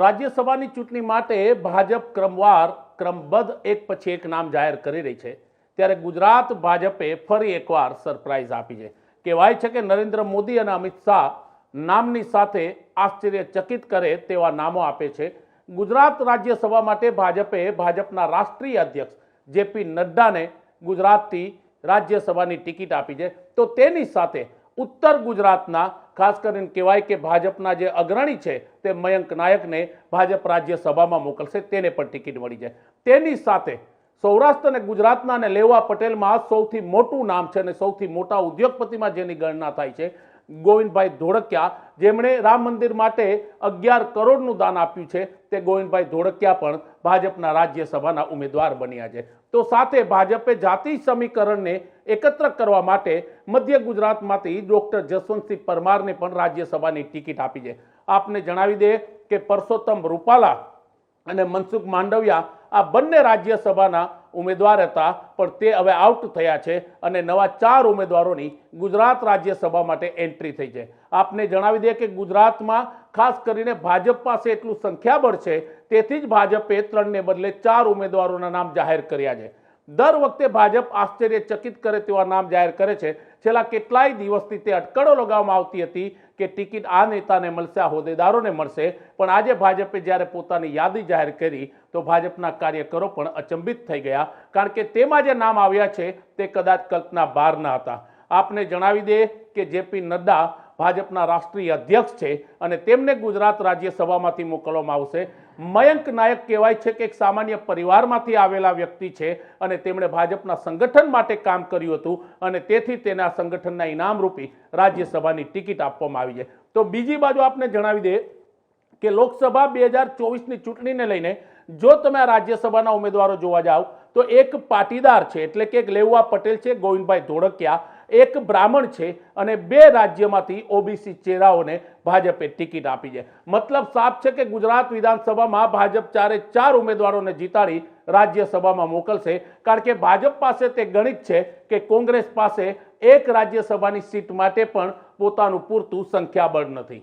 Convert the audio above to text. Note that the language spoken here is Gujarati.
રાજ્યસભાની ચૂંટણી માટે ભાજપ ક્રમવાર ક્રમબદ્ધ એક પછી એક નામ જાહેર કરી રહી છે. ત્યારે ગુજરાત ભાજપે ફરી એકવાર સરપ્રાઇઝ આપી છે. કહેવાય છે કે નરેન્દ્ર મોદી અને અમિત શાહ નામની સાથે આશ્ચર્યચકિત કરે તેવા નામો આપે છે. ગુજરાત રાજ્યસભા માટે ભાજપે ભાજપના રાષ્ટ્રીય અધ્યક્ષ જેપી નડ્ડાને ગુજરાતથી રાજ્યસભાની ટિકિટ આપી છે. તો તેની સાથે ઉત્તર ગુજરાતના, ખાસ કરીને કહેવાય કે ભાજપના જે અગ્રણી છે, તે મયંક નાયકને ભાજપ રાજ્યસભામાં મોકલશે, તેને પણ ટિકિટ મળી જાય. તેની સાથે સૌરાષ્ટ્ર અને ગુજરાતના અને લેવા પટેલમાં સૌથી મોટું નામ છે અને સૌથી મોટા ઉદ્યોગપતિમાં જેની ગણના થાય છે ગોવિંદભાઈ ધોળકિયા, જેમણે રામ મંદિર માટે અગિયાર કરોડનું દાન આપ્યું છે, તે ગોવિંદભાઈ ધોળકિયા પણ ભાજપના રાજ્યસભાના ઉમેદવાર બન્યા છે. તો સાથે ભાજપે જાતિ સમીકરણને એકત્ર કરવા માટે મધ્ય ગુજરાતમાંથી ડોક્ટર જસવંતસિંહ પરમારને પણ રાજ્યસભાની ટિકિટ આપી છે. આપને જણાવી દે કે પરસોત્તમ રૂપાલા અને મનસુખ માંડવિયા આ બંને રાજ્યસભાના ઉમેદવાર હતા, પણ તે હવે આઉટ થયા છે અને નવા ચાર ઉમેદવારોની ગુજરાત રાજ્યસભા માટે એન્ટ્રી થઈ છે. આપને જણાવી દઈએ કે ગુજરાતમાં ખાસ કરીને ભાજપ પાસે એટલું સંખ્યાબળ છે, તેથી જ ભાજપે ત્રણને બદલે ચાર ઉમેદવારોના નામ જાહેર કર્યા છે. દર વખતે ભાજપ આશ્ચર્યચકિત કરે તેવા નામ જાહેર કરે છે. છેલ્લા કેટલાય દિવસથી તે અટકળો લગાવવામાં આવતી હતી કે ટિકિટ આ નેતાને મળશે, આ હોદ્દેદારોને મળશે. પણ આજે ભાજપે જ્યારે પોતાની યાદી જાહેર કરી, તો ભાજપના કાર્યકરો પણ અચંબિત થઈ ગયા. કારણ કે તેમાં જે નામ આવ્યા છે, તે કદાચ કલ્પના બહારના હતા. આપને જણાવી દે કે જેપી નડ્ડા ભાજપના રાષ્ટ્રીય અધ્યક્ષ છે અને તેમને ગુજરાત રાજ્યસભામાંથી મોકલવામાં આવશે. મયંક નાયક કહેવાય છે કે એક સામાન્ય પરિવારમાંથી આવેલા વ્યક્તિ છે અને તેમણે ભાજપના સંગઠન માટે કામ કર્યું હતું અને તેથી તેના સંગઠનના ઇનામરૂપી રાજ્યસભાની ટિકિટ આપવામાં આવી છે. તો બીજી બાજુ આપને જણાવી દે કે લોકસભા બે હજાર ચોવીસની ચૂંટણીને લઈને જો તમે આ રાજ્યસભાના ઉમેદવારો જોવા જાઓ તો એક પાટીદાર છે, એટલે કે એક લેવા પટેલ છે, ગોવિંદભાઈ ધોળકિયા. એક બ્રાહ્મણ છે અને બે રાજ્યમાંથી ઓબીસી ચહેરાઓને ભાજપે ટિકિટ આપી છે. મતલબ સાફ છે કે ગુજરાત વિધાનસભામાં ભાજપ ચારે ચાર ઉમેદવારોને જીતાડી રાજ્યસભામાં મોકલશે. કારણ કે ભાજપ પાસે તે ગણિત છે કે કોંગ્રેસ પાસે એક રાજ્યસભાની સીટ માટે પણ પોતાનું પૂરતું સંખ્યાબળ નથી.